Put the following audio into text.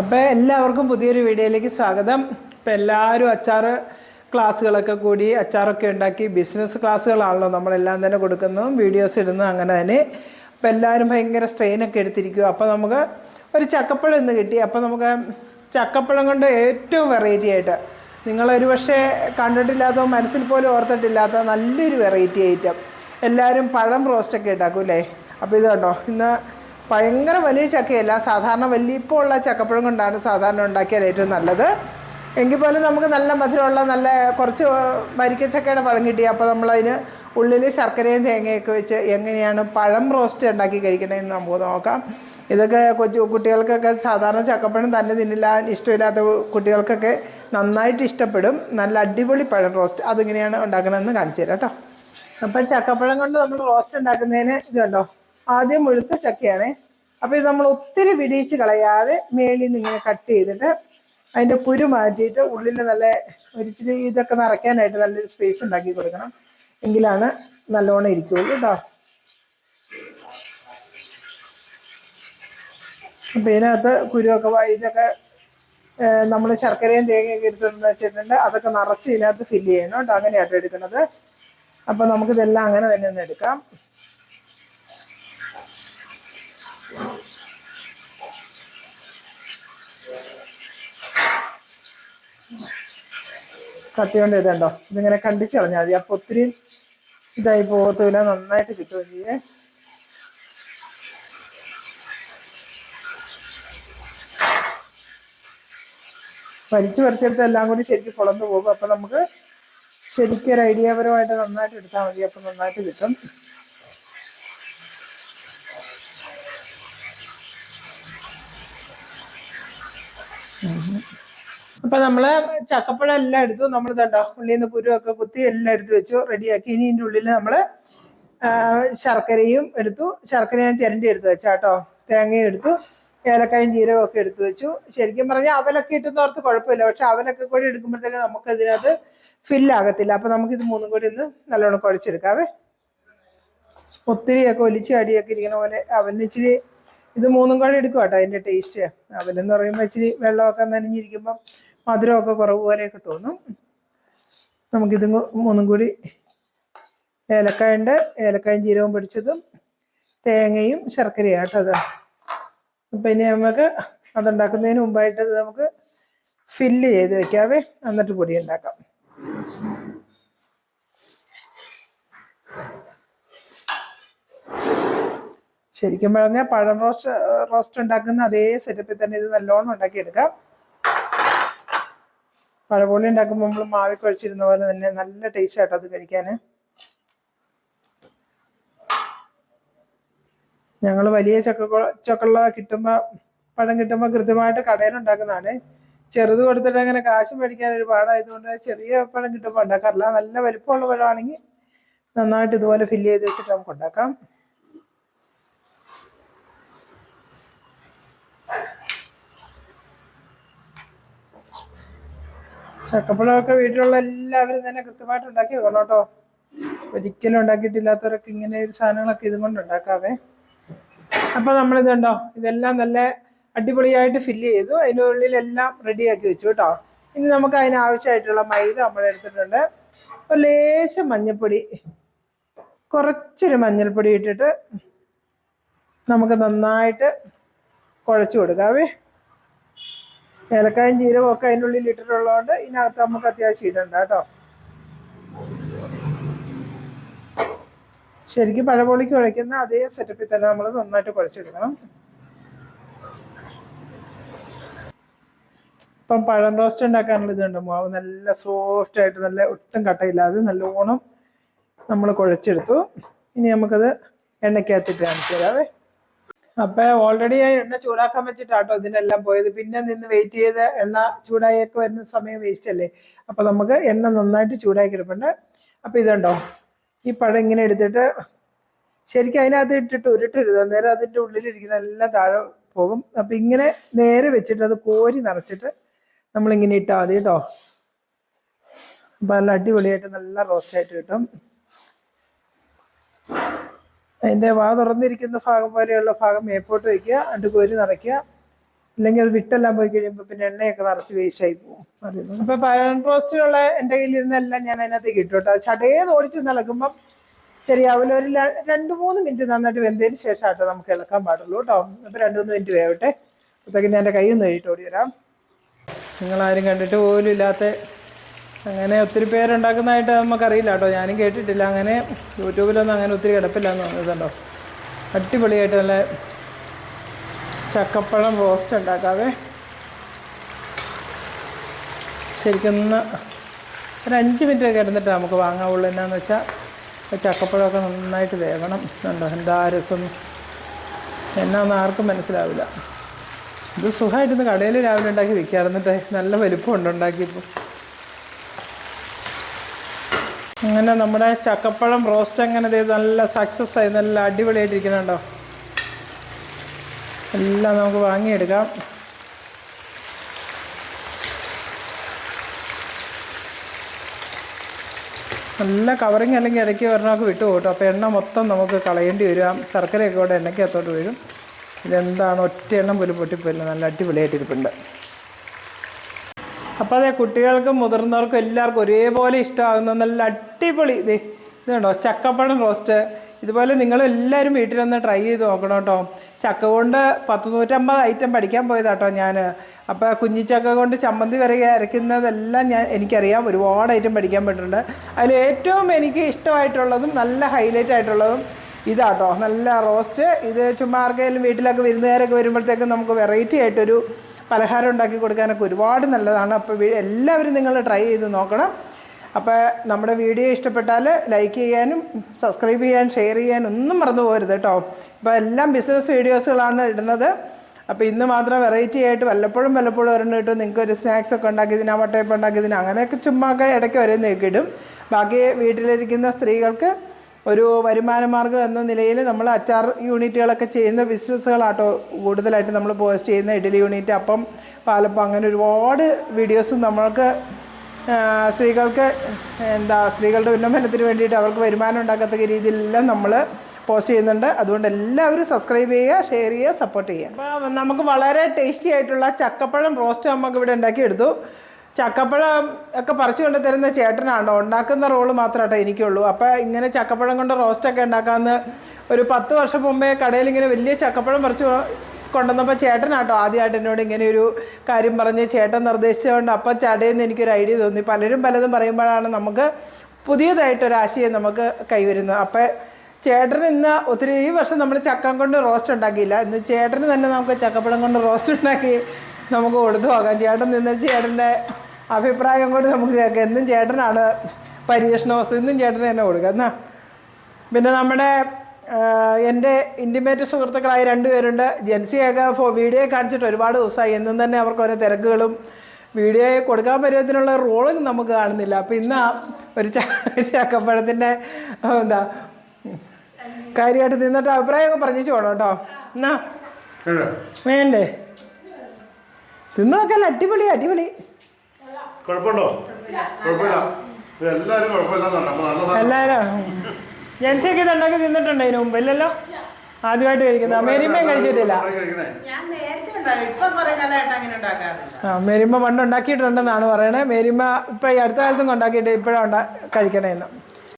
അപ്പോൾ എല്ലാവർക്കും പുതിയൊരു വീഡിയോയിലേക്ക് സ്വാഗതം. ഇപ്പം എല്ലാവരും അച്ചാർ ക്ലാസ്സുകളൊക്കെ കൂടി അച്ചാറൊക്കെ ഉണ്ടാക്കി ബിസിനസ് ക്ലാസ്സുകളാണല്ലോ നമ്മളെല്ലാം തന്നെ കൊടുക്കുന്നതും വീഡിയോസ് ഇടുന്നു അങ്ങനെ തന്നെ. അപ്പം എല്ലാവരും ഭയങ്കര സ്ട്രെയിനൊക്കെ എടുത്തിരിക്കും അപ്പോൾ നമുക്ക് ഒരു ചക്കപ്പഴം ഇന്ന് കിട്ടി. അപ്പോൾ നമുക്ക് ചക്കപ്പഴം കൊണ്ട് ഏറ്റവും വെറൈറ്റി ആയിട്ട് നിങ്ങളൊരു പക്ഷേ കണ്ടിട്ടില്ലാത്തോ മനസ്സിൽ പോലും ഓർത്തിട്ടില്ലാത്ത നല്ലൊരു വെറൈറ്റി ഐറ്റം എല്ലാവരും പഴം റോസ്റ്റൊക്കെ ഉണ്ടാക്കും അല്ലേ? അപ്പോൾ ഇത് കണ്ടോ? ഇന്ന് ഭയങ്കര വലിയ ചക്കയല്ല. സാധാരണ വലിപ്പമുള്ള ചക്കപ്പഴം കൊണ്ടാണ് സാധാരണ ഉണ്ടാക്കിയാൽ ഏറ്റവും നല്ലത്. എങ്കിൽ പോലും നമുക്ക് നല്ല മധുരമുള്ള നല്ല കുറച്ച് വരിക്കച്ചക്കയുടെ പഴം കിട്ടി. അപ്പോൾ നമ്മളതിന് ഉള്ളിൽ ശർക്കരയും തേങ്ങയൊക്കെ വെച്ച് എങ്ങനെയാണ് പഴം റോസ്റ്റ് ഉണ്ടാക്കി കഴിക്കണമെന്ന് നമുക്ക് നോക്കാം. ഇതൊക്കെ കൊച്ചു കുട്ടികൾക്കൊക്കെ സാധാരണ ചക്കപ്പഴം തന്നെ തിന്നില്ല ഇഷ്ടമില്ലാത്ത കുട്ടികൾക്കൊക്കെ നന്നായിട്ട് ഇഷ്ടപ്പെടും. നല്ല അടിപൊളി പഴം റോസ്റ്റ് അതിങ്ങനെയാണ് ഉണ്ടാക്കണമെന്ന് കാണിച്ചു തരാം കേട്ടോ. അപ്പം ചക്കപ്പഴം കൊണ്ട് നമ്മൾ റോസ്റ്റ് ഉണ്ടാക്കുന്നതിന് ഇത് കണ്ടോ ആദ്യം മുഴുത്ത ചക്കയാണ്. അപ്പോൾ ഇത് നമ്മൾ ഒത്തിരി വിടിയിച്ച് കളയാതെ മേളിൽ നിന്ന് ഇങ്ങനെ കട്ട് ചെയ്തിട്ട് അതിന്റെ പുരു മാറ്റിയിട്ട് ഉള്ളിൽ നല്ല ഒരിച്ചിരി ഇതൊക്കെ നിറയ്ക്കാനായിട്ട് നല്ലൊരു സ്പേസ് ഉണ്ടാക്കി കൊടുക്കണം. എങ്കിലാണ് നല്ലോണം ഇരിക്കുള്ളൂ കേട്ടോ. അപ്പം ഇതിനകത്ത് കുരുവൊക്കെ ഇതൊക്കെ നമ്മൾ ശർക്കരയും തേങ്ങയൊക്കെ എടുത്തിട്ടെന്ന് വെച്ചിട്ടുണ്ട്. അതൊക്കെ നിറച്ച് ഇതിനകത്ത് ഫില്ല് ചെയ്യണം കേട്ടോ. അങ്ങനെയാട്ടോ എടുക്കുന്നത്. അപ്പം നമുക്കിതെല്ലാം അങ്ങനെ തന്നെ ഒന്ന് എടുക്കാം. കത്തി കൊണ്ട് ഇതുണ്ടോ ഇതിങ്ങനെ കണ്ടിച്ച് കളഞ്ഞാൽ മതി. അപ്പോൾ ഒത്തിരി ഇതായി പോകത്തൂല നന്നായിട്ട് കിട്ടുകയും ചെയ്യേ വലിച്ചു പറിച്ചെടുത്ത് എല്ലാം കൂടി ശരിക്കും പൊളന്നു പോകും. അപ്പം നമുക്ക് ശരിക്കും ഒരു ഐഡിയാപരമായിട്ട് നന്നായിട്ട് എടുത്താൽ മതി. അപ്പം നന്നായിട്ട് കിട്ടും. അപ്പം നമ്മൾ ചക്കപ്പഴം എല്ലാം എടുത്തു. നമ്മൾ ഇതുണ്ടോ ഉള്ളിൽ നിന്ന് കുരുവൊക്കെ കുത്തി എല്ലാം എടുത്തു വെച്ചു. റെഡിയാക്കി. ഇനി ഇതിന്റെ ഉള്ളിൽ നമ്മൾ ശർക്കരയും എടുത്തു. ശർക്കര ഞാൻ ചിരണ്ടി എടുത്ത് വെച്ചാട്ടോ. തേങ്ങയും എടുത്തു. ഏലക്കായും ജീരകവും ഒക്കെ എടുത്തു വെച്ചു. ശരിക്കും പറഞ്ഞാൽ അവലൊക്കെ ഇട്ടുന്നോർത്ത് കുഴപ്പമില്ല. പക്ഷെ അവലൊക്കെ കൂടി എടുക്കുമ്പോഴത്തേക്ക് നമുക്ക് ഇതിനകത്ത് ഫില്ലാകത്തില്ല നമുക്ക് ഇത് മൂന്നും കൂടി ഒന്ന് നല്ലോണം കുഴച്ചെടുക്കാവേ. ഒത്തിരിയൊക്കെ ഒലിച്ച് അടിയൊക്കെ ഇരിക്കണ പോലെ അവന് ഇച്ചിരി ഇത് മൂന്നും കൂടി എടുക്കും കേട്ടോ അതിന്റെ ടേസ്റ്റ് അവലെന്ന് പറയുമ്പോൾ ഇച്ചിരി വെള്ളമൊക്കെ നനഞ്ഞിരിക്കുമ്പം മധുരമൊക്കെ കുറവ് പോലെയൊക്കെ തോന്നും. നമുക്കിത് മൂന്നും കൂടി ഏലക്കായുണ്ട്. ഏലക്കായും ജീരകവും പിടിച്ചതും തേങ്ങയും ശർക്കരയും കേട്ടോ അത്. അപ്പം ഇനി നമുക്ക് അതുണ്ടാക്കുന്നതിന് മുമ്പായിട്ട് നമുക്ക് ഫില്ല് ചെയ്ത് വെക്കാവേ. എന്നിട്ട് പൊടി ഉണ്ടാക്കാം. ശരിക്കും പറഞ്ഞാൽ പഴം റോസ്റ്റ് റോസ്റ്റ് ഉണ്ടാക്കുന്ന അതേ സെറ്റപ്പിൽ തന്നെ ഇത് നല്ലോണം ഉണ്ടാക്കിയെടുക്കാം. പഴപൊളി ഉണ്ടാക്കുമ്പോൾ നമ്മൾ മാവി കുഴച്ചിരുന്ന പോലെ തന്നെ നല്ല ടേസ്റ്റ് ആട്ടോ അത് കഴിക്കാൻ ഞങ്ങൾ വലിയ ചക്ക ചക്കുള്ള കിട്ടുമ്പോൾ പഴം കിട്ടുമ്പോൾ കൃത്യമായിട്ട് കടയിൽ ഉണ്ടാക്കുന്നതാണ്. ചെറുത് കൊടുത്തിട്ട് അങ്ങനെ കാശ് മേടിക്കാൻ ഒരു പാടായതുകൊണ്ട് ചെറിയ പഴം കിട്ടുമ്പോൾ ഉണ്ടാക്കാറില്ല. നല്ല വലിപ്പമുള്ള പഴമാണെങ്കിൽ നന്നായിട്ട് ഇതുപോലെ ഫില്ല് ചെയ്ത് വെച്ചിട്ട് നമുക്ക് ഉണ്ടാക്കാം. ചക്കപ്പഴമൊക്കെ വീട്ടിലുള്ള എല്ലാവരും തന്നെ കൃത്യമായിട്ട് ഉണ്ടാക്കി വെക്കണം കേട്ടോ. ഒരിക്കലും ഉണ്ടാക്കിയിട്ടില്ലാത്തവരൊക്കെ ഇങ്ങനെ ഒരു സാധനങ്ങളൊക്കെ ഇതും കൊണ്ട് ഉണ്ടാക്കാവേ. അപ്പോൾ നമ്മളിതുണ്ടോ ഇതെല്ലാം നല്ല അടിപൊളിയായിട്ട് ഫില്ല് ചെയ്തു. അതിന്റെ ഉള്ളിലെല്ലാം റെഡിയാക്കി വെച്ചു കേട്ടോ. ഇനി നമുക്ക് അതിനാവശ്യമായിട്ടുള്ള മൈദ നമ്മൾ എടുത്തിട്ടുണ്ട് ഒരു ലേശം മഞ്ഞൾപ്പൊടി കുറച്ചൊരു മഞ്ഞൾപ്പൊടി ഇട്ടിട്ട് നമുക്ക് നന്നായിട്ട് കുഴച്ചു കൊടുക്കാവേ. ഏലക്കായും ജീരകവും ഒക്കെ അതിന്റെ ഉള്ളിൽ ഇട്ടിട്ടുള്ളതുകൊണ്ട് ഇതിനകത്ത് നമുക്ക് അത്യാവശ്യം ഇടണ്ട കേട്ടോ. ശരിക്കും പഴപൊളിക്ക് കുഴയ്ക്കുന്ന അതേ സെറ്റപ്പിൽ തന്നെ നമ്മൾ നന്നായിട്ട് കുഴച്ചെടുക്കണം ഇപ്പം പഴം റോസ്റ്റ് ഉണ്ടാക്കാനുള്ള ഇതുണ്ട് മാവ്. നല്ല സോഫ്റ്റ് ആയിട്ട് നല്ല ഒട്ടും കട്ടയില്ലാതെ നല്ലോണം നമ്മൾ കുഴച്ചെടുത്തു. ഇനി നമുക്കത് എണ്ണയ്ക്കകത്തിട്ട് കാണിച്ചു തരാവേ. അപ്പം ഓൾറെഡി ഞാൻ എണ്ണ ചൂടാക്കാൻ വെച്ചിട്ടാട്ടോ ഇതിനെല്ലാം പോയത്. പിന്നെ നിന്ന് വെയിറ്റ് ചെയ്ത് എണ്ണ ചൂടായൊക്കെ വരുന്ന സമയം വേസ്റ്റ് അല്ലേ? അപ്പൊ നമുക്ക് എണ്ണ നന്നായിട്ട് ചൂടാക്കി എടുപ്പുണ്ട്. അപ്പൊ ഇതുണ്ടോ? ഈ പഴം ഇങ്ങനെ എടുത്തിട്ട് ശരിക്കും അതിനകത്ത് ഇട്ടിട്ട് ഉരുട്ടരുത്. അന്നേരം അതിന്റെ ഉള്ളിലിരിക്കുന്ന എല്ലാം താഴെ പോകും. അപ്പൊ ഇങ്ങനെ നേരെ വെച്ചിട്ട് അത് കോരി നിറച്ചിട്ട് നമ്മളിങ്ങനെ ഇട്ടാൽ മതി കേട്ടോ. അപ്പൊ നല്ല അടിപൊളിയായിട്ട് നല്ല റോസ്റ്റായിട്ട് കിട്ടും. അതിന്റെ വാ തുറന്നിരിക്കുന്ന ഭാഗം പോലെയുള്ള ഭാഗം മേപ്പോട്ട് വയ്ക്കുക അണ്ട് കോരി നിറയ്ക്കുക. അല്ലെങ്കിൽ അത് വിട്ടെല്ലാം പോയി കഴിയുമ്പോൾ പിന്നെ എണ്ണയൊക്കെ നിറച്ച് വേസ്റ്റ് ആയി പോകും അറിയുന്നു അപ്പൊ പഴം റോസ്റ്റിലുള്ള എന്റെ കയ്യിലിരുന്നെല്ലാം ഞാൻ അതിനകത്തേക്ക് ഇട്ടു കേട്ടോ. ചടയെ ഓടിച്ച് നിളക്കുമ്പം ശരിയാവില്ല. ഒരു രണ്ട് മൂന്ന് മിനിറ്റ് നന്നായിട്ട് വെന്തതിന് ശേഷം ആട്ടോ നമുക്ക് ഇളക്കാൻ പാടുള്ളൂ കേട്ടോ. അപ്പൊ രണ്ട് മൂന്ന് മിനിറ്റ് വേവട്ടെ. അപ്പോഴത്തേക്കും ഞാൻ എന്റെ കൈ ഒന്ന് കഴിയിട്ട് ഓടി വരാം. നിങ്ങളാരും കണ്ടിട്ട് പോലും ഇല്ലാത്ത അങ്ങനെ ഒത്തിരി പേരുണ്ടാക്കുന്നതായിട്ട് നമുക്കറിയില്ല കേട്ടോ. ഞാനും കേട്ടിട്ടില്ല. അങ്ങനെ യൂട്യൂബിലൊന്നും അങ്ങനെ ഒത്തിരി കിടപ്പില്ല എന്ന് തോന്നുന്നുണ്ടോ അടിപൊളിയായിട്ട് നല്ല ചക്കപ്പഴം റോസ്റ്റ് ഉണ്ടാക്കാവേ. ശരിക്കും ഒരു അഞ്ച് മിനിറ്റ് കിടന്നിട്ട് നമുക്ക് വാങ്ങാവുള്ളൂ. എന്നാന്ന് വെച്ചാൽ ചക്കപ്പഴമൊക്കെ നന്നായിട്ട് വേകണം ഉണ്ടോ എന്താ രസം? എന്നാന്ന് ആർക്കും മനസ്സിലാവില്ല. ഇത് സുഖമായിട്ടൊന്ന് കടയിൽ രാവിലെ ഉണ്ടാക്കി വിൽക്കാറുന്നിട്ട് നല്ല വലിപ്പമുണ്ട് ഉണ്ടാക്കിയപ്പോൾ അങ്ങനെ നമ്മുടെ ചക്കപ്പഴം റോസ്റ്റ് അങ്ങനെ ചെയ്ത് നല്ല സക്സസ് ആയി നല്ല അടിപൊളിയായിട്ടിരിക്കുന്നുണ്ടോ? എല്ലാം നമുക്ക് വാങ്ങിയെടുക്കാം. നല്ല കവറിങ് അല്ലെങ്കിൽ ഇടയ്ക്ക് ഒരെണ്ണമൊക്കെ വിട്ടു പോകട്ടോ. അപ്പോൾ എണ്ണ മൊത്തം നമുക്ക് കളയേണ്ടി വരും. ശർക്കരയൊക്കെ കൂടെ എണ്ണയ്ക്കകത്തോട്ട് വരും. ഇതെന്താണ്? ഒറ്റ എണ്ണം പോലും പൊട്ടിപ്പോയില്ല. നല്ല അടിപൊളിയായിട്ടിരിപ്പുണ്ട്. അപ്പോൾ അതെ കുട്ടികൾക്കും മുതിർന്നവർക്കും എല്ലാവർക്കും ഒരേപോലെ ഇഷ്ടമാകുന്ന നല്ല അടിപൊളി ഇത് ഇത് കണ്ടോ ചക്കപ്പഴം റോസ്റ്റ് ഇതുപോലെ നിങ്ങൾ എല്ലാവരും വീട്ടിലൊന്ന് ട്രൈ ചെയ്ത് നോക്കണം കേട്ടോ. ചക്ക കൊണ്ട് പത്ത് നൂറ്റമ്പത് ഐറ്റം പഠിക്കാൻ പോയതാട്ടോ ഞാൻ അപ്പോൾ കുഞ്ഞിച്ചക്ക കൊണ്ട് ചമ്മന്തി വരെ അരയ്ക്കുന്നതെല്ലാം ഞാൻ എനിക്കറിയാം. ഒരുപാട് ഐറ്റം പഠിക്കാൻ പറ്റുന്നുണ്ട് അതിൽ ഏറ്റവും എനിക്ക് ഇഷ്ടമായിട്ടുള്ളതും നല്ല ഹൈലൈറ്റ് ആയിട്ടുള്ളതും ഇതാട്ടോ നല്ല റോസ്റ്റ് ഇത് ചുമ്മാർക്കെങ്കിലും വീട്ടിലൊക്കെ വിരുന്നുകാരൊക്കെ വരുമ്പോഴത്തേക്കും നമുക്ക് വെറൈറ്റി ആയിട്ടൊരു പലഹാരം ഉണ്ടാക്കി കൊടുക്കാനൊക്കെ ഒരുപാട് നല്ലതാണ്. അപ്പോൾ എല്ലാവരും നിങ്ങൾ ട്രൈ ചെയ്ത് നോക്കണം. അപ്പോൾ നമ്മുടെ വീഡിയോ ഇഷ്ടപ്പെട്ടാൽ ലൈക്ക് ചെയ്യാനും സബ്സ്ക്രൈബ് ചെയ്യാൻ ഷെയർ ചെയ്യാനും ഒന്നും മറന്നു പോകരുത് കേട്ടോ. ഇപ്പോൾ എല്ലാം ബിസിനസ് വീഡിയോസുകളാണ് ഇടുന്നത്. അപ്പോൾ ഇന്ന് മാത്രം വെറൈറ്റി ആയിട്ട് വല്ലപ്പോഴും വല്ലപ്പോഴും ഒരെണ്ണം ഇട്ടു നിങ്ങൾക്ക് ഒരു സ്നാക്സ് ഒക്കെ ഉണ്ടാക്കി ഉണ്ടാക്കിയതിന് വട്ടയപ്പം ഉണ്ടാക്കിയതിന് അങ്ങനെയൊക്കെ ചുമ്മാ ഇടയ്ക്ക് ഒരേ നീക്കിയിടും ബാക്കി വീട്ടിലിരിക്കുന്ന സ്ത്രീകൾക്ക് ഒരു വരുമാന മാർഗം എന്ന നിലയിൽ നമ്മൾ അച്ചാർ യൂണിറ്റുകളൊക്കെ ചെയ്യുന്ന ബിസിനസ്സുകളാട്ടോ കൂടുതലായിട്ട് നമ്മൾ പോസ്റ്റ് ചെയ്യുന്ന ഇഡലി യൂണിറ്റ് അപ്പം പാലപ്പം അങ്ങനെ ഒരുപാട് വീഡിയോസ് നമ്മൾക്ക് സ്ത്രീകൾക്ക് എന്താ സ്ത്രീകളുടെ ഉന്നമനത്തിന് വേണ്ടിയിട്ട് അവർക്ക് വരുമാനം ഉണ്ടാക്കത്തക്ക രീതിയിലെല്ലാം നമ്മൾ പോസ്റ്റ് ചെയ്യുന്നുണ്ട്. അതുകൊണ്ട് എല്ലാവരും സബ്സ്ക്രൈബ് ചെയ്യുക ഷെയർ ചെയ്യുക സപ്പോർട്ട് ചെയ്യുക. അപ്പോൾ നമുക്ക് വളരെ ടേസ്റ്റി ആയിട്ടുള്ള ചക്കപ്പഴം റോസ്റ്റ് നമുക്ക് ഇവിടെ ഉണ്ടാക്കിയെടുത്തു. ചക്കപ്പഴം ഒക്കെ പറിച്ചു കൊണ്ട് തരുന്ന ചേട്ടനാണോ? ഉണ്ടാക്കുന്ന റോൾ മാത്രമാട്ടോ എനിക്കുള്ളൂ. അപ്പോൾ ഇങ്ങനെ ചക്കപ്പഴം കൊണ്ട് റോസ്റ്റൊക്കെ ഉണ്ടാക്കാമെന്ന് ഒരു പത്ത് വർഷം മുമ്പേ കടയിൽ ഇങ്ങനെ വലിയ ചക്കപ്പഴം പറിച്ചു കൊണ്ടുവന്നപ്പോൾ ചേട്ടനാട്ടോ ആദ്യമായിട്ട് എന്നോട് ഇങ്ങനെ ഒരു കാര്യം പറഞ്ഞ് ചേട്ടൻ നിർദ്ദേശിച്ചുകൊണ്ട് അപ്പം ചടയിൽ നിന്ന് എനിക്കൊരു ഐഡിയ തോന്നി. പലരും പലതും പറയുമ്പോഴാണ് നമുക്ക് പുതിയതായിട്ടൊരു ആശയം നമുക്ക് കൈവരുന്നത്. അപ്പം ചേട്ടൻ ഇന്ന് ഒത്തിരി ഈ വർഷം നമ്മൾ ചക്കം കൊണ്ട് റോസ്റ്റ് ഉണ്ടാക്കിയില്ല. ഇന്ന് ചേട്ടന് തന്നെ നമുക്ക് ചക്കപ്പഴം കൊണ്ട് റോസ്റ്റ് ഉണ്ടാക്കി നമുക്ക് കൊടുത്തു പോകാം. ചേട്ടൻ നിന്ന് ചേട്ടന്റെ അഭിപ്രായം കൊണ്ട് നമുക്ക് കേൾക്കാം. എന്നും ചേട്ടനാണ് പരീക്ഷണ വസ്തു ഇന്നും ചേട്ടൻ തന്നെ കൊടുക്കാം. എന്നാ പിന്നെ നമ്മുടെ എന്റെ ഇന്റിമേറ്റ് സുഹൃത്തുക്കളായ രണ്ടുപേരുണ്ട്. ജെൻസിയൊക്കെ ഫോ വീഡിയോ കാണിച്ചിട്ട് ഒരുപാട് ദിവസമായി. എന്നും തന്നെ അവർക്ക് ഓരോ തിരക്കുകളും വീഡിയോ കൊടുക്കാൻ പറ്റുന്നതിനുള്ള റോളും നമുക്ക് കാണുന്നില്ല. അപ്പോൾ ഇന്ന് ഒരു ചക്കപ്പഴത്തിന്റെ എന്താ കാര്യമായിട്ട് നിന്നിട്ട് അഭിപ്രായമൊക്കെ പറഞ്ഞു പോകണം കേട്ടോ. എന്നാ. വേണ്ടേ. തിന്നൊക്കെ അല്ല. അടിപൊളി അടിപൊളി. കുഴപ്പമുണ്ടോ? കുഴപ്പമില്ല. എല്ലാവരും കുഴപ്പമില്ലാന്നുണ്ട് അപ്പൊ എല്ലാവരും ജൻസിയൊക്കെ ഇത് ഉണ്ടാക്കി തിന്നിട്ടുണ്ട് ഇതിനു മുമ്പ്? ഇല്ലല്ലോ? ആദ്യമായിട്ട് കഴിക്കുന്നത്. മെരിമ്പയും കഴിച്ചിട്ടില്ല. ആ മേരിമ്മ പണ്ട് ഉണ്ടാക്കിയിട്ടുണ്ടെന്നാണ് പറയണേ. മെരിമ്പ ഇപ്പം ഈ അടുത്ത കാലത്തും ഉണ്ടാക്കിയിട്ട് ഇപ്പോഴാണ് ഉണ്ടാ കഴിക്കണേന്ന്.